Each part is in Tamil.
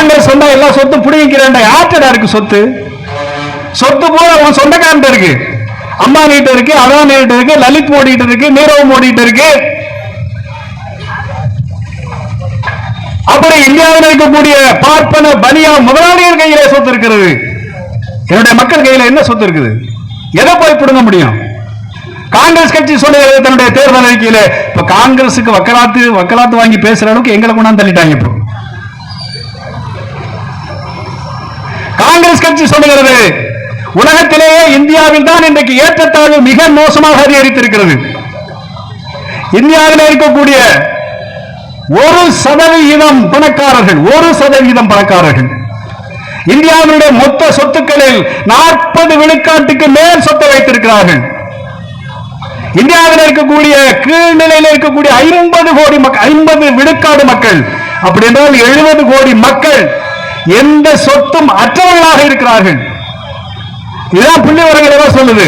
காங்கிரஸ் சொன்னா எல்லா சொத்தும் புடிங்கிறேன் யார்கிட்ட இருக்கு சொத்து? சொத்து பூரா உன் சொந்தக்காரன் இருக்கு. அம்மா நீட்டு இருக்கு அதான் நீட்டு இருக்கு லலித் மோடி இருக்கு நீரவ் மோடி இருக்கு. அப்படி இந்தியாவில் இருக்கக்கூடிய பார்ப்பன பனியா முதலாளியர் கையில சொத்து இருக்கிறது. என்னுடைய மக்கள் கையில என்ன சொத்து இருக்குது? எதை போய் பிடுங்க முடியும்? காங்கிரஸ் கட்சி சொல்லுகிறது தன்னுடைய தேர்தல் அறிக்கையில இப்ப காங்கிரசுக்கு வக்கலாத்து வக்கலாத்து வாங்கி பேசுற அளவுக்கு எங்களை கொண்டாந்து தள்ளிட்டாங்க இப்போ. காங்கிரஸ் கட்சி சொல்லுகிறது. உலகத்திலேயே இந்தியாவில் தான் இன்றைக்கு ஏற்றத்தாழ்வு மிக மோசமாக அதிகரித்திருக்கிறது. இந்தியாவில் இருக்கக்கூடிய ஒரு சதவிகிதம் பணக்காரர்கள் ஒரு சதவிகிதம் பணக்காரர்கள். இந்தியாவினுடைய மொத்த சொத்துக்களில் நாற்பது விழுக்காட்டுக்கு மேல் சொத்தை வைத்திருக்கிறார்கள். இந்தியாவில் இருக்கக்கூடிய கீழ்நிலையில் இருக்கக்கூடிய ஐம்பது கோடி மக்கள் ஐம்பது விழுக்காடு மக்கள். அப்படி என்றால் எழுபது கோடி மக்கள் எந்த சொத்தும் அற்றவர்களாக இருக்கிறார்கள். இதுதான் புள்ளி விவரங்கள் சொல்லுது.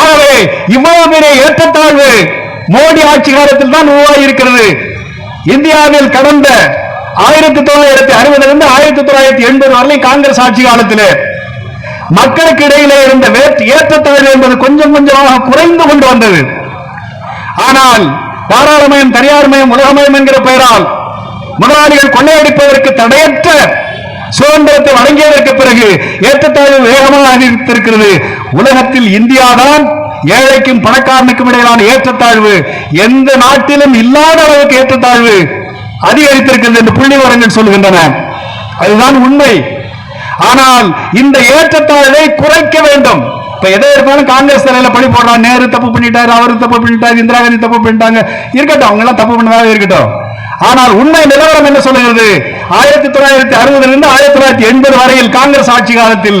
ஆகவே இவ்வளவு பெரிய ஏற்றத்தாழ்வு மோடி ஆட்சி காலத்தில் தான் உருவாகி இருக்கிறது. இந்தியாவில் கடந்த ஆயிரத்தி தொள்ளாயிரத்தி அறுபதிலிருந்து ஆயிரத்தி தொள்ளாயிரத்தி எண்பது வரை காங்கிரஸ் ஆட்சி காலத்திலே மக்களுக்கு இடையிலே இருந்த வேற்று ஏற்றத்தாழ்வு என்பது கொஞ்சம் கொஞ்சமாக குறைந்து கொண்டு வந்தது. ஆனால் தாராளமயம் தனியார்மயம் உலகமயம் என்கிற பெயரால் முதலாளிகள் கொள்ளையடிப்பதற்கு தடையற்ற சுதந்திரத்தை வழங்கியதற்கு பிறகு ஏற்றத்தாழ்வு வேகமாக அதிகரித்திருக்கிறது. உலகத்தில் இந்தியாதான் ஏழைக்கும் பணக்காரனுக்கும் இடையிலான ஏற்றத்தாழ்வு. எந்த நாட்டிலும் இல்லாத அளவுக்கு ஏற்றத்தாழ்வு அதிகரித்திருக்கிறது என்று புள்ளி விவரங்கள் சொல்கின்றன. அதுதான் உண்மை. ஆனால் இந்த ஏற்றத்தாழ்வை குறைக்க வேண்டும். இப்ப எதை இருந்தாலும் காங்கிரஸ் தலையில பழி போடுறான் நேரு தப்பு பண்ணிட்டாரு அவரு தப்பு பண்ணிட்டாரு இந்திரா காந்தி தப்பு பண்ணிட்டாங்க. இருக்கட்டும் அவங்க எல்லாம் தப்பு பண்ணதாக இருக்கட்டும். ஆனால் உண்மை நிலவரம் என்ன சொல்லுகிறது ஆயிரத்தி தொள்ளாயிரத்தி அறுபதிலிருந்து ஆயிரத்தி தொள்ளாயிரத்தி எண்பது வரையில் காங்கிரஸ் ஆட்சி காலத்தில்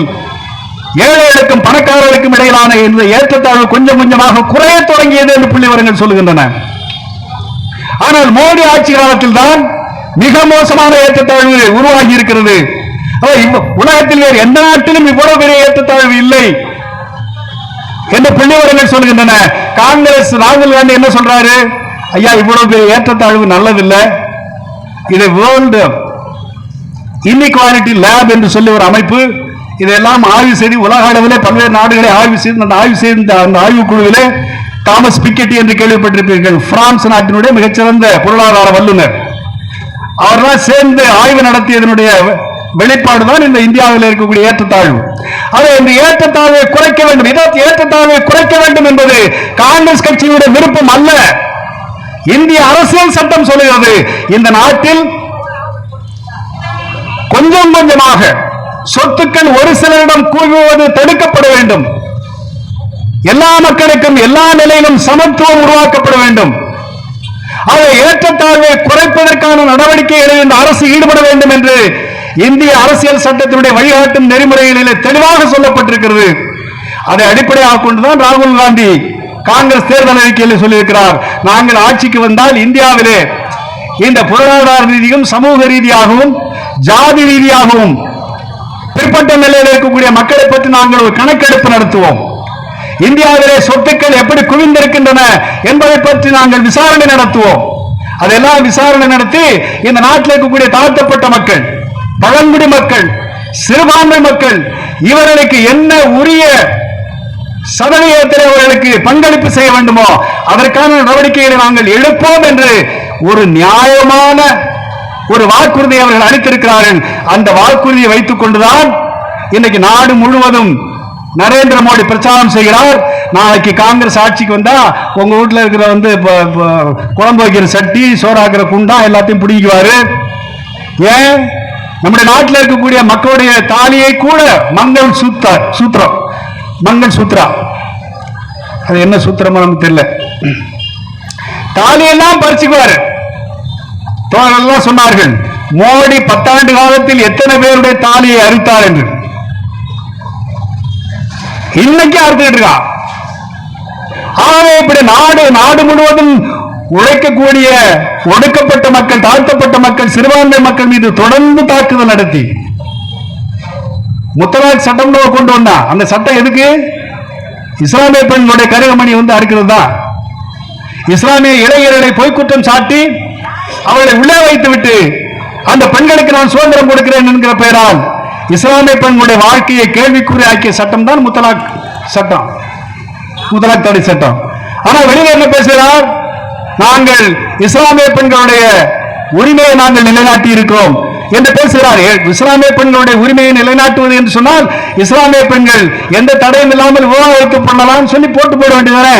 ஏழைகளுக்கும் பணக்காரர்களுக்கும் இடையிலான இந்த ஏற்றத்தாழ்வு கொஞ்சம் கொஞ்சமாக குறைய தொடங்கியது என்று புள்ளி விவரங்கள் சொல்லுகின்றன. ஆனால் மோடி ஆட்சி காலத்தில் தான் மிக மோசமான ஏற்றத்தாழ்வு உருவாகி இருக்கிறது. உலகத்தில் வேறு எந்த நாட்டிலும் இவ்வளவு பெரிய ஏற்றத்தாழ்வு இல்லை என்று புள்ளிவரங்கள் சொல்கின்றன காங்கிரஸ் ராகுல் காந்தி என்ன சொல்றாரு? ஐயா இவ்வளவு பெரிய ஏற்றத்தாழ்வு நல்லதில்லை. இது வேர்ல்டு இன்இக்வாலிட்டி லேப் என்று சொல்லி ஒரு அமைப்பு. இதெல்லாம் ஆய்வு செய்து உலக அளவிலே பல்வேறு நாடுகளை ஆய்வு செய்து அந்த ஆய்வு செய்த அந்த ஆய்வுக்குழுவிலே தாமஸ் பிக்கெட்டி என்று கேள்விப்பட்டிருப்பீர்கள். பிரான்ஸ் நாட்டினுடைய மிகச்சிறந்த பொருளாதார வல்லுநர். அவர்தான் சேர்ந்து ஆய்வு நடத்தியதனுடைய வெளிப்பாடு தான் இந்த இந்தியாவில் இருக்கக்கூடிய ஏற்றத்தாழ்வு. அதை இந்த ஏற்றத்தாழ்வை குறைக்க வேண்டும். இதை ஏற்றத்தாழ்வை குறைக்க வேண்டும் என்பது காங்கிரஸ் கட்சியுடைய விருப்பம் அல்ல. இந்திய அரசியல் சட்டம் சொல்லுகிறது. இந்த நாட்டில் கொஞ்சம் கொஞ்சமாக சொத்துக்கள் ஒரு சிலரிடம் குவிவது தடுக்கப்பட வேண்டும். எல்லா மக்களுக்கும் எல்லா நிலையிலும் சமத்துவம் உருவாக்கப்பட வேண்டும். அதை ஏற்றத்தாழ்வை குறைப்பதற்கான நடவடிக்கைகளில் இந்த அரசு ஈடுபட வேண்டும் என்று இந்திய அரசியல் சட்டத்தினுடைய வழிகாட்டும் நெறிமுறைகளிலே தெளிவாக சொல்லப்பட்டிருக்கிறது. அதை அடிப்படையாக கொண்டுதான் ராகுல் காந்தி காங்கிரஸ் தேர்தல் அறிக்கையில் சொல்லியிருக்கிறார். நாங்கள் ஆட்சிக்கு வந்தால் இந்தியாவிலே இந்த பொருளாதார ரீதியும் சமூக ரீதியாகவும் ஜாதி ரீதியாகவும் பிற்பட்ட நிலையில் இருக்கக்கூடிய மக்களை பற்றி நாங்கள் ஒரு கணக்கெடுப்பு நடத்துவோம். இந்தியாவிலே சொத்துக்கள் எப்படி குவிந்திருக்கின்றன என்பதை பற்றி நாங்கள் விசாரணை நடத்துவோம். அதெல்லாம் விசாரணை நடத்தி இந்த நாட்டில் இருக்கக்கூடிய தாழ்த்தப்பட்ட மக்கள் பழங்குடி மக்கள் சிறுபான்மை மக்கள் இவர்களுக்கு என்ன உரிய சதவீதத்தில் அவர்களுக்கு பங்களிப்பு செய்ய வேண்டுமோ அதற்கான நடவடிக்கைகளை நாங்கள் எடுப்போம் என்று ஒரு நியாயமான ஒரு வாக்குறுதியை அவர்கள் அளித்திருக்கிறார்கள். அந்த வாக்குறுதியை வைத்துக் கொண்டுதான் இன்னைக்கு நாடு முழுவதும் நரேந்திர மோடி பிரச்சாரம் செய்கிறார். நாளைக்கு காங்கிரஸ் ஆட்சிக்கு வந்தா உங்க வீட்டில் இருக்கிற வந்து குழம்பு வைக்கிற சட்டி சோறாக்குற குண்டா எல்லாத்தையும் பிடிக்குவாரு ஏன்? நம்முடைய நாட்டில் இருக்கக்கூடிய மக்களுடைய தாலியை கூட மங்கள் சூத்த சூத்திரம். மங்கள் சூத்ரா. அது என்ன சூத்திரமா நமக்கு தெரியல. தாலியெல்லாம் பறிச்சுக்குவாரு. தோழர்கள் சொன்னார்கள் மோடி பத்தாண்டு காலத்தில் எத்தனை பேருடைய தாலியை அறுத்தார் என்று. இன்னைக்கு அறுத்துக்கிட்டு இருக்கா. ஆகவே இப்படி நாடு நாடு முழுவதும் உழைக்கக்கூடிய ஒடுக்கப்பட்ட மக்கள் தாழ்த்தப்பட்ட மக்கள் சிறுபான்மை மக்கள் மீது தொடர்ந்து தாக்குதல் நடத்தி முத்தலாக் சட்டம் கொண்டு வந்தா. அந்த சட்டம் எதுக்கு? இஸ்லாமிய பெண்களுடைய கருகமணி வந்து அறுக்கிறது? தான் இஸ்லாமிய இளைஞர்களை பொய்க்குற்றம் சாட்டி அவர்களை உள்ளே வைத்து விட்டு அந்த பெண்களுக்கு நான் சுதந்திரம் கொடுக்கிறேன் என்கிற பெயரால் இஸ்லாமிய பெண்களுடைய வாழ்க்கையை கேள்விக்குறி ஆக்கிய சட்டம் தான் முத்தலாக் சட்டம். முத்தலாக் தடை சட்டம். ஆனால் வெளியில என்ன பேசுகிறார்? நாங்கள் இஸ்லாமிய பெண்களுடைய உரிமையை நாங்கள் நிலைநாட்டி இருக்கிறோம் என்று பேசுகிறார். இஸ்லாமிய பெண்களுடைய உரிமையை நிலைநாட்டுவது என்று சொன்னால் இஸ்லாமிய பெண்கள் எந்த தடையும் இல்லாமல் விவாகரத்து பண்ணலாம் சொல்லி போட்டு போட வேண்டியதானே?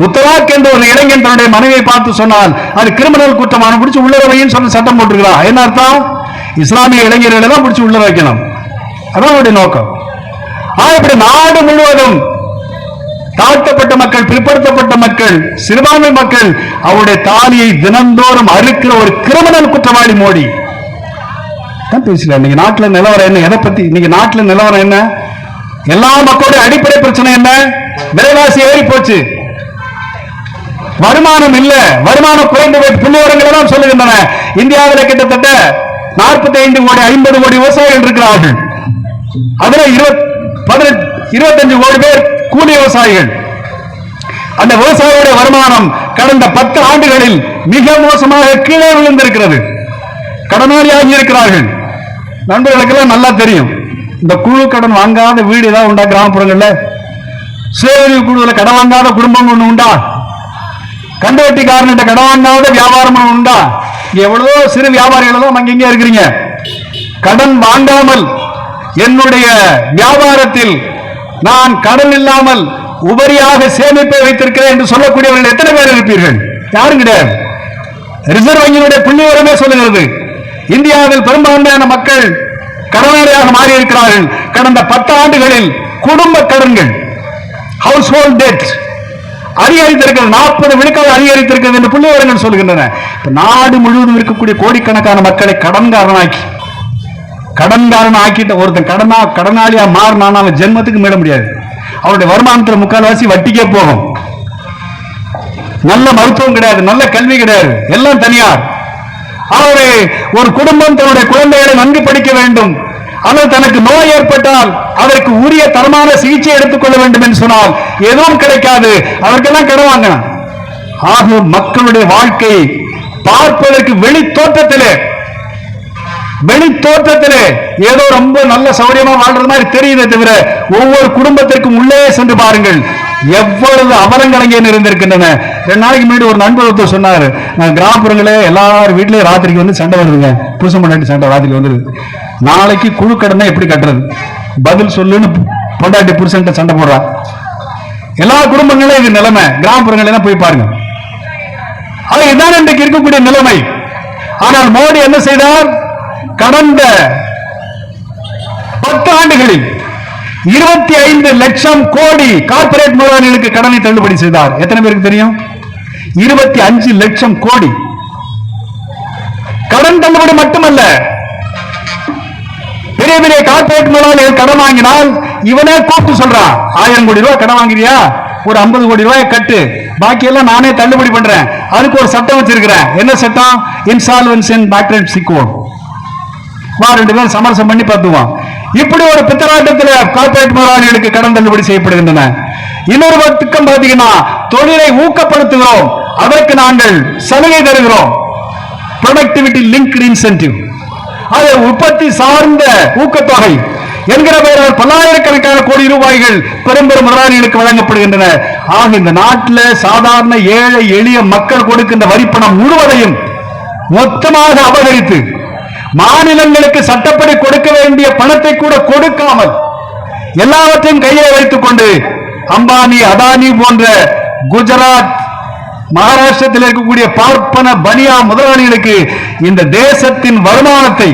முத்தலாக் என்ற ஒரு இளைஞன் தன்னுடைய மனைவியை பார்த்து சொன்னால் அது கிரிமினல் குற்றமான பிடிச்சி உள்ள வைன்னு சொல்லி சட்டம் போட்டிருக்கிறான் என்ன அர்த்தம்? இஸ்லாமிய இளைஞர்களை தான் பிடிச்சி உள்ள வைக்கணும். அதான் அவருடைய நோக்கம். ஆக இப்படி நாடு முழுவதும் தாழ்த்தப்பட்ட மக்கள் பிற்படுத்தப்பட்ட மக்கள் சிறுபான்மை மக்கள் அவருடைய தாலியை தினந்தோறும் அறுக்கிற ஒரு கிரிமினல் குற்றவாளி மோடி. தான் பேசல இன்னைக்கு நாட்டுல நிலவரம் என்ன? எதை பத்தி? இன்னைக்கு நாட்டுல நிலவரம் என்ன? எல்லா மக்களுடைய அடிப்படை பிரச்சனை என்ன? விலைவாசி ஏறி போச்சு. வருமானம் இல்ல. வருமானம் குறைந்து போய் புள்ளிவரங்கள் எல்லாம் சொல்லுகின்றன. இந்தியாவில் கிட்டத்தட்ட 45 கோடி ஐம்பது கோடி விவசாயிகள் இருக்கிறார்கள். அதுல இருபத் இருபத்தஞ்சு கோடி பேர் கூலி விவசாயிகள். அந்த விவசாயிகளுடைய வருமானம் கடந்த பத்து ஆண்டுகளில் மிக மோசமாக கீழே விழுந்திருக்கிறது. கடனாளியாகி இருக்கிறார்கள். நண்பர்களுக்கெல்லாம் நல்லா தெரியும். இந்த குழு கடன் வாங்காத வீடு ஏதாவது உண்டா கிராமப்புறங்கள்ல? சுய குழுவில் கடன் வாங்காத குடும்பம் ஒன்று உண்டா? கண்டவட்டிக்காரன்கிட்ட கடன் வாங்காத வியாபாரம் உண்டா? எவ்வளோ எவ்வளவோ சிறு வியாபாரிகள் எல்லாம் அங்கங்க இருக்கிறீங்க. கடன் வாங்காமல் என்னுடைய வியாபாரத்தில் நான் கடன் இல்லாமல் உபரியாக சேமிப்பை வைத்திருக்கிறேன் என்று சொல்லக்கூடியவர்கள் எத்தனை பேர் இருப்பீர்கள்? யாரும் கிடையாது ரிசர்வ் வங்கியினுடைய புள்ளிவரமே சொல்லுகிறது. இந்தியாவில் பெரும்பான்மையான மக்கள் கடனாளியாக மாறி இருக்கிறார்கள் கடந்த பத்து ஆண்டுகளில் குடும்ப கடன்கள் ஹவுஸ் ஹோல்ட் டெட் அதிகரித்திருக்கிறது. நாற்பது விழுக்காடு அதிகரித்திருக்கிறது என்று புள்ளி விவரங்கள் சொல்கின்றன நாடு முழுவதும் இருக்கக்கூடிய கோடிக்கணக்கான மக்களை கடன்காரனாக்கி கடன்காரன் ஆக்கிட்ட ஒருத்தன் கடனா கடனாளியா மாறினான் அவன் ஜென்மத்துக்கு மீட முடியாது. அவருடைய வருமானத்தில் முக்கால்வாசி வட்டிக்கே போகும். நல்ல மருத்துவம் கிடையாது நல்ல கல்வி கிடையாது. எல்லாம் தனியார். ஆகவே ஒரு குடும்பம் தன்னுடைய குழந்தைகளை நன்கு படிக்க வேண்டும். அல்லது தனக்கு நோய் ஏற்பட்டால் அதற்கு உரிய தரமான சிகிச்சை எடுத்துக்கொள்ள வேண்டும் என்று சொன்னால் எதுவும் கிடைக்காது. அவருக்கெல்லாம் கிடவாங்க ஆக மக்களுடைய வாழ்க்கை பார்ப்பதற்கு வெளி தோற்றத்திலே வெளி தோற்றத்திலே ஏதோ ரொம்ப நல்ல சௌரியமா வாழ்றது மாதிரி தெரியுதே தவிர ஒவ்வொரு குடும்பத்திற்கும் உள்ளே சென்று பாருங்கள். எவ்வளவு அவலங்கள் இருந்திருக்கின்றன? ரெண்டு நாளைக்கு முன்னாடி ஒரு நண்பர் ஒருத்தர் சொன்னாரு நான் கிராமப்புறங்களே எல்லார் வீட்லயும் ராத்திரிக்கு வந்து சண்டை வருதுங்க. புருஷன் பொண்டாட்டி சண்டை ராத்திரிக்கு வந்துருது நாளைக்கு குழு கடனை எப்படி கட்டுறது? பதில் சொல்லுன்னு பொண்டாட்டி புருஷன்கிட்ட சண்டை போடுறா. எல்லா குடும்பங்களும் இது நிலைமை. கிராமப்புறங்களெல்லாம் போய் பாருங்க. ஆக இதான் இன்றைக்கு இருக்கக்கூடிய நிலைமை. ஆனால் மோடி என்ன செய்தார்? கடந்த பத்து ஆண்டுகளில் இருபத்தி ஐந்து லட்சம் கோடி கார்ப்பரேட் முதலாளிகளுக்கு கடனை தள்ளுபடி செய்தார். எத்தனை பேருக்கு தெரியும்? இருபத்தி அஞ்சு லட்சம் கோடி. கடன் தள்ளுபடி மட்டுமல்ல. பெரிய பெரிய கார்ப்பரேட் முதலாளிகள் கடன் வாங்கினால் இவனே கூப்பிட்டு சொல்றான் ஆயிரம் கோடி ரூபாய் கடன் வாங்குறியா ஒரு ஐம்பது கோடி ரூபாய் கட்டு. பாக்கி எல்லாம் நானே தள்ளுபடி பண்றேன். அதுக்கு ஒரு சட்டம் வச்சிருக்கிறேன். என்ன சட்டம்? இன்சால்வன்ஸ் அண்ட் பேக்ரப்சி கோட் வா ரெண்டு பேரும் சமரசம் பண்ணி பார்த்துவோம் இப்படி ஒரு பித்தராட்டத்தில் கார்ப்பரேட் முதலாளிகளுக்கு கடன் தள்ளுபடி செய்யப்படுகின்றன. இன்னொரு பக்கம் பாத்தீங்கன்னா தொழிலை ஊக்கப்படுத்துகிறோம். அதற்கு நாங்கள் சலுகை தருகிறோம். ப்ரொடக்டிவிட்டி லிங்க் இன்சென்டிவ் அது உற்பத்தி சார்ந்த ஊக்கத்தொகை. என்கிற பெயரால் பல்லாயிரக்கணக்கான கோடி ரூபாய்கள் பெரும்பெரும் முதலாளிகளுக்கு வழங்கப்படுகின்றன. ஆக இந்த நாட்டில் சாதாரண ஏழை எளிய மக்கள் கொடுக்கின்ற வரிப்பணம் முழுவதையும் மொத்தமாக அபகரித்து மாநிலங்களுக்கு சட்டப்படி கொடுக்க வேண்டிய பணத்தை கூட கொடுக்காமல் எல்லாவற்றையும் கையிலே வைத்துக் கொண்டு அம்பானி அதானி போன்ற குஜராத் மகாராஷ்டிரத்தில் இருக்கக்கூடிய பார்ப்பன பனியா முதலாளிகளுக்கு இந்த தேசத்தின் வருமானத்தை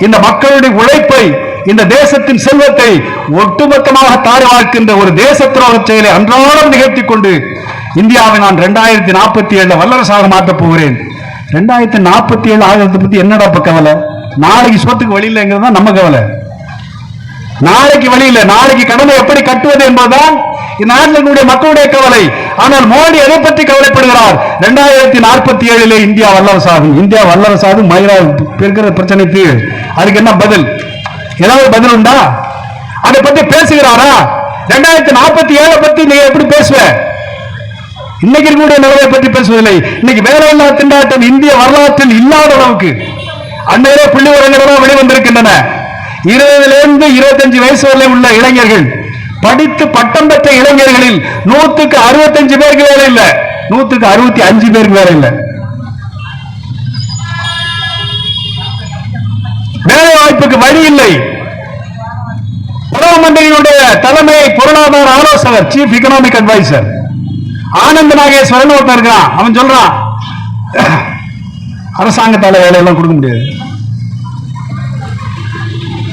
இந்த மக்களுடைய உழைப்பை இந்த தேசத்தின் செல்வத்தை ஒட்டுமொத்தமாக தாரை வாழ்க்கின்ற ஒரு தேச துரோக செயலை அன்றாடம் நிகழ்த்தி கொண்டு இந்தியாவை நான் ரெண்டாயிரத்தி நாற்பத்தி ஏழுல வல்லரசாக மாற்றப் போகிறேன். ரெண்டாயிரத்தி நாற்பத்தி ஏழு ஆகிறத பத்தி என்னடா பக்கவலை கவலை நாளைக்கு சொத்துக்கு வழி இல்லைங்கிறது தான் நம்ம கவலை. நாளைக்கு வழி இல்லை. நாளைக்கு கடனை எப்படி கட்டுவது என்பதுதான் இந்நாட்டில் இருக்கக்கூடிய மக்களுடைய கவலை. ஆனால் மோடி எதை பற்றி கவலைப்படுகிறார்? இரண்டாயிரத்தி நாற்பத்தி ஏழில் இந்தியா வல்லரசாகும். இந்தியா வல்லரசாகும் மயிலா இருக்கிற பிரச்சனை அதுக்கு என்ன பதில்? ஏதாவது பதில் உண்டா? அதை பற்றி பேசுகிறாரா? ரெண்டாயிரத்தி நாற்பத்தி ஏழை பத்தி நீங்க எப்படி பேசுவ? இன்னைக்கு இருக்கக்கூடிய நிலவை பற்றி பேசுவதில்லை. இன்னைக்கு வேலையில்லா திண்டாட்டம் இந்திய வரலாற்றில் இல்லாத அளவுக்கு. அன்னையிலே புள்ளி விவரங்கள் வெளிவந்திருக்கின்றன. இருபதுல இருந்து இருபத்தஞ்சு வயசு வரை உள்ள இளைஞர்கள் படித்து பட்டம் பெற்ற இளைஞர்களில் நூத்துக்கு அறுபத்தஞ்சு பேருக்கு வேலை இல்லை. நூத்துக்கு அறுபத்தி அஞ்சு பேருக்கு வேலை இல்ல. வேலை வாய்ப்புக்கு வழி இல்லை. பிரதம மந்திரியுடைய தலைமை பொருளாதார ஆலோசகர் சீஃப் எக்கனாமிக் அட்வைசர் ஆனந்த நாகேஸ்வரன் ஒருத்தன் இருக்கான் அவன் சொல்றான் அரசாங்கத்தால வேலையெல்லாம் கொடுக்க முடியாது.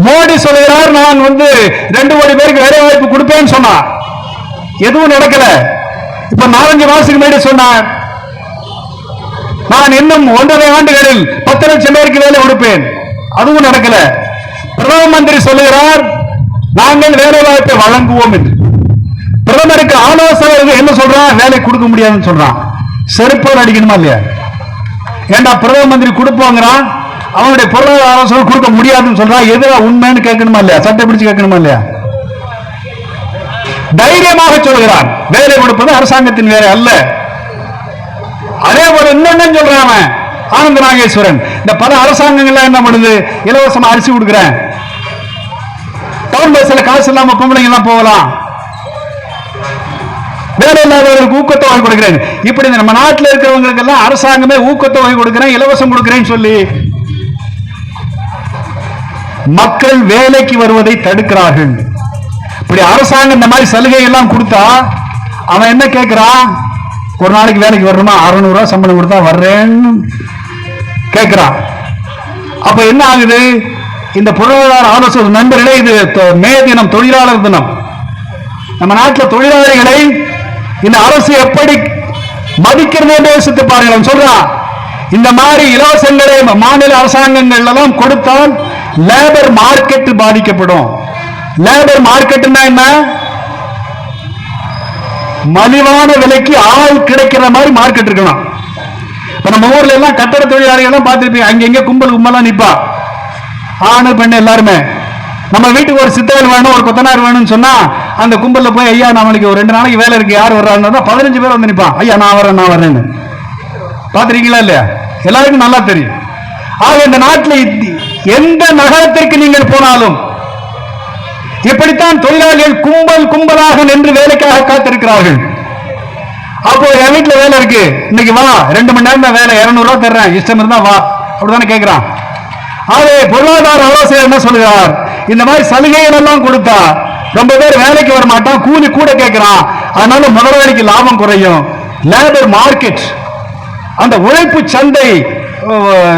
மோடி சொல்கிறார் நான் வந்து ரெண்டு கோடி பேருக்கு வேலை வாய்ப்பு கொடுப்பேன்னு சொன்னா. எதுவும் நடக்கல. இப்ப நாலஞ்சு மாசத்துக்கு முன்னாடி சொன்னார் நான் இன்னும் ஒன்றரை ஆண்டுகளில் பத்து லட்சம் பேருக்கு வேலை கொடுப்பேன். அதுவும் நடக்கல. பிரதம மந்திரி சொல்லுகிறார் நாங்கள் வேலை வாய்ப்பை வழங்குவோம் என்று. பிரதமருக்கு ஆலோசகர்கள் என்ன சொல்றான் வேலை கொடுக்க முடியாதுன்னு சொல்றான். செருப்போடு அடிக்கணுமா இல்லையா? ஏண்டா பிரதம மந்திரி கொடுப்போங்கிறான் அவனுடைய பொருளாதார ஆலோசனை கொடுக்க முடியாதுன்னு சொல்றான் எதிராக உண்மைன்னு கேட்கணுமா இல்லையா? சட்டை பிடிச்சு கேட்கணுமா இல்லையா? தைரியமாக சொல்கிறான். வேலை கொடுப்பது அரசாங்கத்தின் வேலை அல்ல. அதே போல இன்னொன்னு சொல்றான் அவன். ஆனந்த நாகேஸ்வரன். இந்த பல அரசாங்கங்கள்லாம் என்ன பண்ணுது? இலவசமா அரிசி கொடுக்குறேன். டவுன் பஸ்ல காசு இல்லாம பொம்பளைங்க எல்லாம் போகலாம். வேலை இல்லாதவர்களுக்கு வாங்கி கொடுக்கிறேன். இப்படி நம்ம நாட்டில் இருக்கிறவங்களுக்கு எல்லாம் அரசாங்கமே ஊக்கத்தை வாங்கி கொடுக்கிறேன் இலவசம் கொடுக்கிறேன்னு சொல்லி. மக்கள் வேலைக்கு வருவதை தடுக்கிறார்கள். இப்படி அரசாங்கம் இந்த மாதிரி சலுகை எல்லாம் கொடுத்தா அவன் என்ன கேட்கிறான் ஒரு நாளைக்கு வேலைக்கு வரணுமா? அறுநூறு சம்பளம் கொடுத்தா வர்றேன்னு கேட்கிறான் அப்ப என்ன ஆகுது? இந்த பொருளாதார ஆலோசனை நண்பர்களே இது தொ- மே தினம் தொழிலாளர் தினம். நம்ம நாட்டில் தொழிலாளிகளை இந்த அரசு எப்படி மதிக்கிறது என்று யோசித்து பாருங்கள். சொல்றா இந்த மாதிரி இலவசங்களை மாநில அரசாங்கங்கள் எல்லாம் கொடுத்தால் லேபர் மார்க்கெட் பாதிக்கப்படும். லேபர் மார்க்கெட்னா என்ன? மலிவான விலைக்கு ஆள் கிடைக்கிற மாதிரி மார்க்கெட் இருக்கணும். இப்ப நம்ம ஊர்ல எல்லாம் கட்டட தொழிலாளிகள் எல்லாம் பார்த்துருப்பீங்க அங்க எங்க கும்பல் கும்பலா நிப்பா. ஆணு பெண்ணு எல்லாருமே. நம்ம வீட்டுக்கு ஒரு சித்தகன் வேணும் ஒரு கொத்தனார் வேணும்னு சொன்னா அந்த கும்பல்ல போய் ஐயா நம்மளுக்கு ஒரு ரெண்டு நாளைக்கு வேலை இருக்கு யார் வர்றாங்கன்னா பதினஞ்சு பேர் வந்து நிற்பான் ஐயா நான் வரேன் நான் வரேன்னு பாத்திருக்கீங்களா இல்லையா? எல்லாருக்கும் நல்லா தெரியும். ஆக இந்த நாட்டில் எந்த நகரத்திற்கு நீங்கள் போனாலும் இப்படித்தான் தொழிலாளிகள் கும்பல் கும்பலாக நின்று வேலைக்காக காத்திருக்கிறார்கள். அப்போ என் வீட்டில் வேலை இருக்கு. இன்னைக்கு வா ரெண்டு மணி நேரம் தான் வேலை இரநூறுவா தர்றேன். இஷ்டம் இருந்தா வா. அப்படிதானே கேட்கிறான் ஆகவே பொருளாதார ஆலோசகர் என்ன சொல்லுகிறார்? இந்த மாதிரி சலுகைகள் எல்லாம் கொடுத்தா ரொம்ப பேர் வேலைக்கு வர மாட்டான் கூலி கூட கேட்கிறான். அதனால முதலாளிக்கு லாபம் குறையும். லேபர் மார்க்கெட் அந்த உழைப்பு சந்தை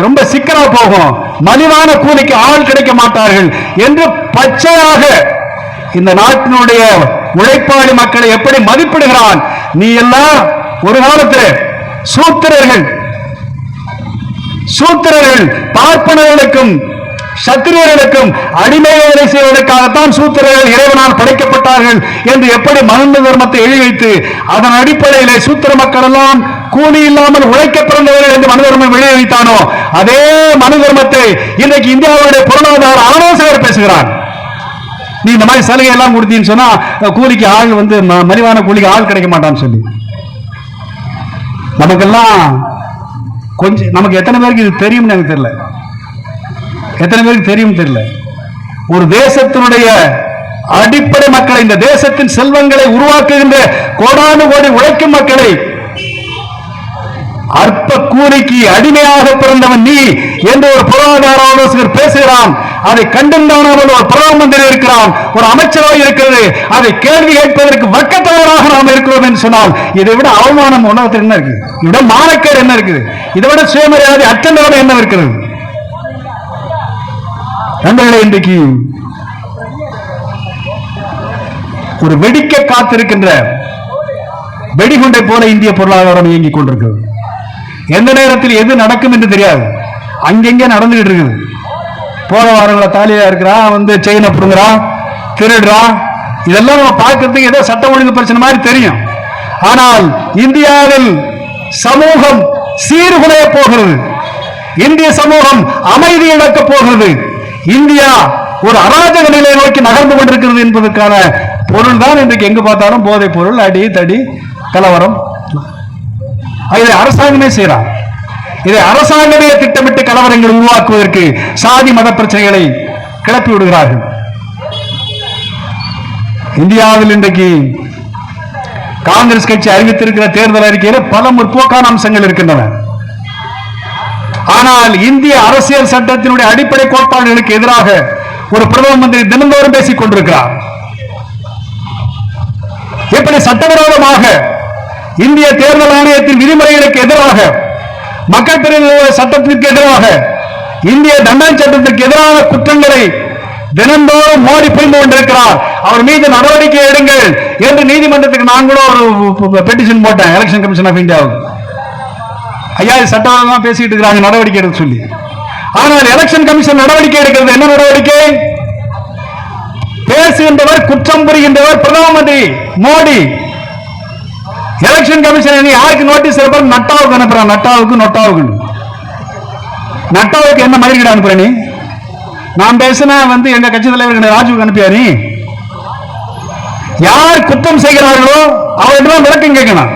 ரொம்ப சிக்கலா போகும். மலிவான கூலிக்கு ஆள் கிடைக்க மாட்டார்கள் என்று பச்சையாக இந்த நாட்டினுடைய உழைப்பாளி மக்களை எப்படி மதிப்பிடுகிறான்? நீ எல்லாம் ஒரு காலத்தில் சூத்திரர்கள். சூத்திரர்கள் பார்ப்பனர்களுக்கும் சத்திரியர்களுக்கும் அடிமை வேலை செய்வதற்காகத்தான் சூத்திரர்கள் இறைவனால் படைக்கப்பட்டார்கள் என்று எப்படி மனந்த தர்மத்தை எழுதி வைத்து அதன் அடிப்படையிலே சூத்திர மக்கள் எல்லாம் கூலி இல்லாமல் உழைக்க பிறந்தவர்கள் என்று மனு தர்மம் எழுதி வைத்தானோ அதே மனு தர்மத்தை இன்றைக்கு இந்தியாவுடைய பொருளாதார ஆலோசகர் பேசுகிறார். நீ இந்த மாதிரி சலுகை எல்லாம் கொடுத்தீன்னு சொன்னா கூலிக்கு ஆள் வந்து ம- மலிவான கூலிக்கு ஆள் கிடைக்க மாட்டான்னு சொல்லி. நமக்கெல்லாம் கொஞ்சம் நமக்கு எத்தனை பேருக்கு இது தெரியும்னு எனக்கு தெரியல. எத்தனை பேருக்கு தெரியும் தெரியல. ஒரு தேசத்தினுடைய அடிப்படை மக்களை இந்த தேசத்தின் செல்வங்களை உருவாக்குகின்ற கோடானு கோடி உழைக்கும் மக்களை அற்ப கூலிக்கு அடிமையாக பிறந்தவன் நீ என்று ஒரு பொருளாதார ஆலோசகர் பேசுகிறான். அதை கண்டிருந்தானால் ஒரு பிரதம மந்திரி இருக்கிறான். ஒரு அமைச்சரவை இருக்கிறது. அதை கேள்வி கேட்பதற்கு வக்கத்தவராக நாம் இருக்கிறோம் என்று சொன்னால் இதை விட அவமானம் உணவத்தில் என்ன இருக்குது? இதை விட மானக்கேடு என்ன இருக்குது? இதை விட சுயமரியாதை அற்ற என்ன இருக்கிறது? நண்பர்களே இன்றைக்கு ஒரு வெடிக்க காத்திருக்கின்ற வெடிகுண்டை போல இந்திய பொருளாதாரம் இயங்கிக் கொண்டிருக்கிறது. எந்த நேரத்தில் எது நடக்கும் என்று தெரியாது. அங்கெங்கே நடந்துகிட்டு இருக்குது. போற வாரங்கள தாலியா இருக்கிறான் வந்து செயினை பிடுங்குறான் திருடுறான் இதெல்லாம் நம்ம பார்க்கறதுக்கு ஏதோ சட்டம் ஒழுங்கு பிரச்சனை மாதிரி தெரியும். ஆனால் இந்தியாவில் சமூகம் சீர்குலைய போகிறது. இந்திய சமூகம் அமைதி இழக்க போகிறது. இந்தியா ஒரு அராஜக நிலையை நோக்கி நகர்ந்து கொண்டிருக்கிறது என்பதற்கான பொருள் தான் இன்றைக்கு எங்கு பார்த்தாலும் போதைப் பொருள் அடி தடி கலவரம். இதை அரசாங்கமே செய்யறாங்க இதை அரசாங்கமே திட்டமிட்டு கலவரங்கள் உருவாக்குவதற்கு சாதி மத பிரச்சனைகளை கிளப்பி விடுகிறார்கள். இந்தியாவில் இன்றைக்கு காங்கிரஸ் கட்சி அறிவித்திருக்கிற தேர்தல் அறிக்கையில் பல முற்போக்கான அம்சங்கள் இருக்கின்றன. ஆனால் இந்திய அரசியல் சட்டத்தினுடைய அடிப்படை கோட்பாடுகளுக்கு எதிராக ஒரு பிரதம மந்திரி தினந்தோறும் பேசிக் கொண்டிருக்கிறார். எப்படி சட்டவிரோதமாக இந்திய தேர்தல் ஆணையத்தின் விதிமுறைகளுக்கு எதிராக மக்கள் பிரதிநிதி சட்டத்திற்கு எதிராக இந்திய தண்டனை சட்டத்திற்கு எதிரான குற்றங்களை தினந்தோறும் மோடி புரிந்து கொண்டிருக்கிறார். அவர் மீது நடவடிக்கை எடுங்கள் என்று நீதிமன்றத்துக்கு நான் கூட ஒரு பெட்டிஷன் போட்டேன் எலெக்ஷன் கமிஷன் ஆஃப் இந்தியாவுக்கு ஐயா இது பேசிட்டு இருக்கிறாங்க நடவடிக்கை எடுக்க சொல்லி. ஆனால் எலெக்ஷன் கமிஷன் நடவடிக்கை எடுக்கிறது என்ன நடவடிக்கை? பேசுகின்றவர் குற்றம் புரிகின்றவர் பிரதம மந்திரி மோடி. எலெக்ஷன் கமிஷன் நீ யாருக்கு நோட்டீஸ் அனுப்புற நட்டாவுக்கு அனுப்புறான் நட்டாவுக்கு நொட்டாவுக்கு. நட்டாவுக்கு என்ன மயிர்கிட்ட அனுப்புற நீ? நான் பேசினா வந்து எங்க கட்சி தலைவர் ராஜுவுக்கு அனுப்பியா நீ? யார் குற்றம் செய்கிறார்களோ அவர்கிட்ட விளக்கம் கேட்கணும்?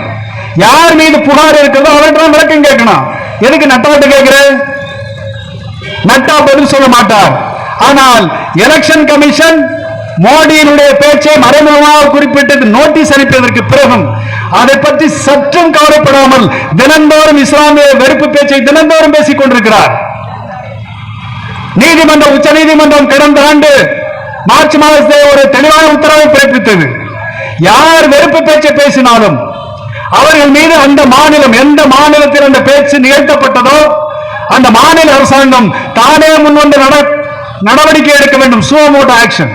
யார் மீது புகார் இருக்கிறதோ அவர்கிட்ட விளக்கம் கேட்கணும். எதுக்கு நட்டாட்டு கேட்கிற? நட்டா பதில் சொல்ல மாட்டார். ஆனால் எலெக்ஷன் கமிஷன் மோடியினுடைய பேச்சை மறைமுகமாக குறிப்பிட்டது நோட்டீஸ் அனுப்பியதற்கு பிறகும் அதை பற்றி சற்றும் கவலைப்படாமல் தினந்தோறும் இஸ்லாமிய வெறுப்பு பேச்சை தினந்தோறும் பேசிக் கொண்டிருக்கிறார். நீதிமன்றம் உச்ச நீதிமன்றம் கடந்த ஆண்டு மார்ச் மாதத்தை ஒரு தெளிவான உத்தரவை பிறப்பித்தது. யார் வெறுப்பு பேச்சை பேசினாலும் அவர்கள் மீது அந்த மாநிலம் எந்த மாநிலத்தில் அந்த பேச்சு நிகழ்த்தப்பட்டதோ அந்த மாநில அரசாங்கம் தானே முன்வந்து நட- நடவடிக்கை எடுக்க வேண்டும். சுவமோட்டோ ஆக்ஷன்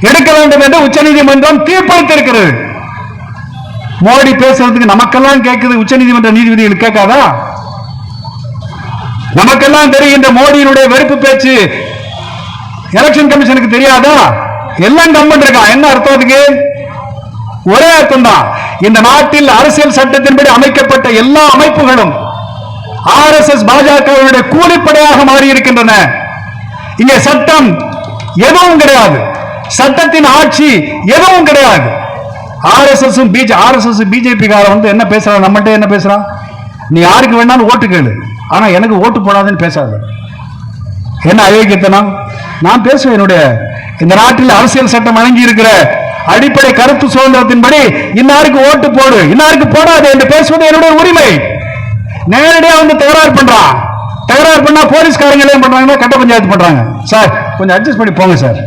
எடுக்க வேண்டும் என்று உச்சநீதிமன்றம் தீர்ப்பளித்திருக்கிறது. மோடி பேசுறதுக்கு நமக்கெல்லாம் கேட்குது உச்சநீதிமன்ற நீதிபதிகள் கேட்காதா? நமக்கெல்லாம் தெரிகின்ற மோடியினுடைய வெறுப்பு பேச்சு எலெக்ஷன் கமிஷனுக்கு தெரியாதா? எல்லாம் கம்பன் இருக்கா? என்ன அர்த்தம் அதுக்கு? ஒரே அர்த்தம் தான் இந்த நாட்டில் அரசியல் சட்டத்தின்படி அமைக்கப்பட்ட எல்லா அமைப்புகளும் ஆர்எஸ்எஸ் பாஜகவுடைய கூலிப்படையாக மாறி இருக்கின்றன இங்கே சட்டம் எதுவும் கிடையாது. சட்டத்தின் ஆட்சி எதுவும் கிடையாது. ஆர்எஸ்எஸ் பிஜே ஆர்எஸ்எஸ் பிஜேபி காரன் வந்து என்ன பேசுறான்? நம்மகிட்ட என்ன பேசுறான்? நீ யாருக்கு வேணாலும் ஓட்டு கேளு. ஆனா எனக்கு ஓட்டு போடாதுன்னு பேசாத. என்ன அயோக்கியத்தனம்? நான் பேசுவேன் என்னுடைய. இந்த நாட்டில் அரசியல் சட்டம் வழங்கி இருக்கிற அடிப்படை கருத்து சுதந்திரத்தின்படி இன்னாருக்கு ஓட்டு போடு இன்னாருக்கு போடாது என்று பேசுவது என்னுடைய உரிமை. நேரடியா வந்து தகராறு பண்றான் தகராறு பண்ணா போலீஸ்காரங்க என்ன பண்றாங்கன்னா கட்ட பஞ்சாயத்து பண்றாங்க. சார் கொஞ்சம் அட்ஜஸ்ட் பண்ணி போங்க சார்.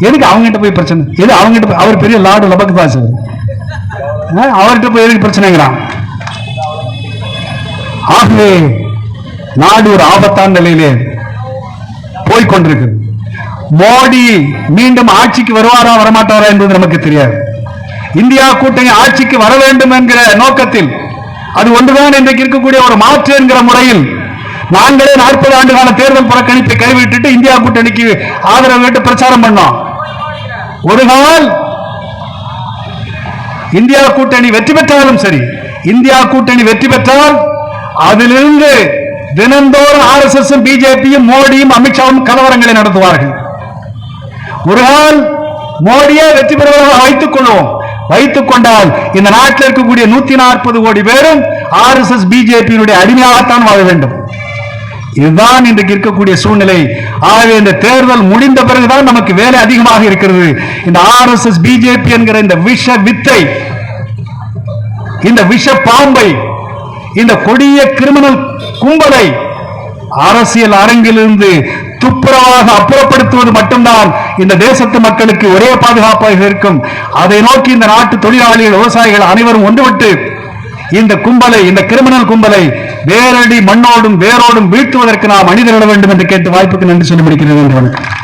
எதுக்கு அவங்ககிட்ட போய் பிரச்சனை? எது அவங்ககிட்ட போய் அவர் பெரிய லாடு லபக்கு தான் சார். ஆ, அவர்கிட்ட போய் எதுக்கு பிரச்சனைங்கிறான்? ஆகவே நாடு ஒரு ஆபத்தான நிலையிலே போய்கொண்டிருக்கிறது மோடி மீண்டும் ஆட்சிக்கு வருவாரா வரமாட்டாரா என்பது நமக்கு தெரியாது. இந்தியா கூட்டணி ஆட்சிக்கு வர வேண்டும் என்கிற நோக்கத்தில் அது ஒன்றுதான் இன்றைக்கு இருக்கக்கூடிய ஒரு மாற்று என்கிற முறையில் நாங்களே நாற்பது ஆண்டு கால தேர்தல் புறக்கணிப்பை கைவிட்டுட்டு இந்தியா கூட்டணிக்கு ஆதரவு கேட்டு பிரச்சாரம் பண்ணோம். ஒரு நாள் இந்தியா கூட்டணி வெற்றி பெற்றாலும் சரி இந்தியா கூட்டணி வெற்றி பெற்றால் அதிலிருந்து தினந்தோறும் ஆர்எஸ்எஸ் பிஜேபியும் மோடியும் அமித்ஷாவும் கலவரங்களை நடத்துவார்கள். ஒரு நாள் மோடியே வெற்றி பெறுவதாக வைத்துக் கொள்வோம். வைத்துக் கொண்டால் இந்த நாட்டில் இருக்கக்கூடிய நூத்தி நாற்பது கோடி பேரும் ஆர்எஸ்எஸ் பிஜேபியினுடைய அடிமையாகத்தான் வாழ வேண்டும். இதுதான் இன்றைக்கு இருக்கக்கூடிய சூழ்நிலை. ஆகவே இந்த தேர்தல் முடிந்த பிறகுதான் நமக்கு வேலை அதிகமாக இருக்கிறது. இந்த ஆர்எஸ்எஸ் பிஜேபி என்கிற இந்த விஷ வித்தை இந்த விஷ பாம்பை இந்த கொடிய கிரிமினல் கும்பலை அரசியல் அரங்கிலிருந்து துப்புரவாக அப்புறப்படுத்துவது மட்டும்தான். இந்த தேசத்து மக்களுக்கு ஒரே பாதுகாப்பாக இருக்கும். அதை நோக்கி இந்த நாட்டு தொழிலாளிகள் விவசாயிகள் அனைவரும் ஒன்றுவிட்டு இந்த கும்பலை இந்த கிரிமினல் கும்பலை வேரடி மண்ணோடும் வேரோடும் வீழ்த்துவதற்கு நாம் அணிதிரட வேண்டும் என்று கேட்டு வாய்ப்புக்கு நன்றி சொல்லி முடிக்கிறேன். என்று வணக்கம்.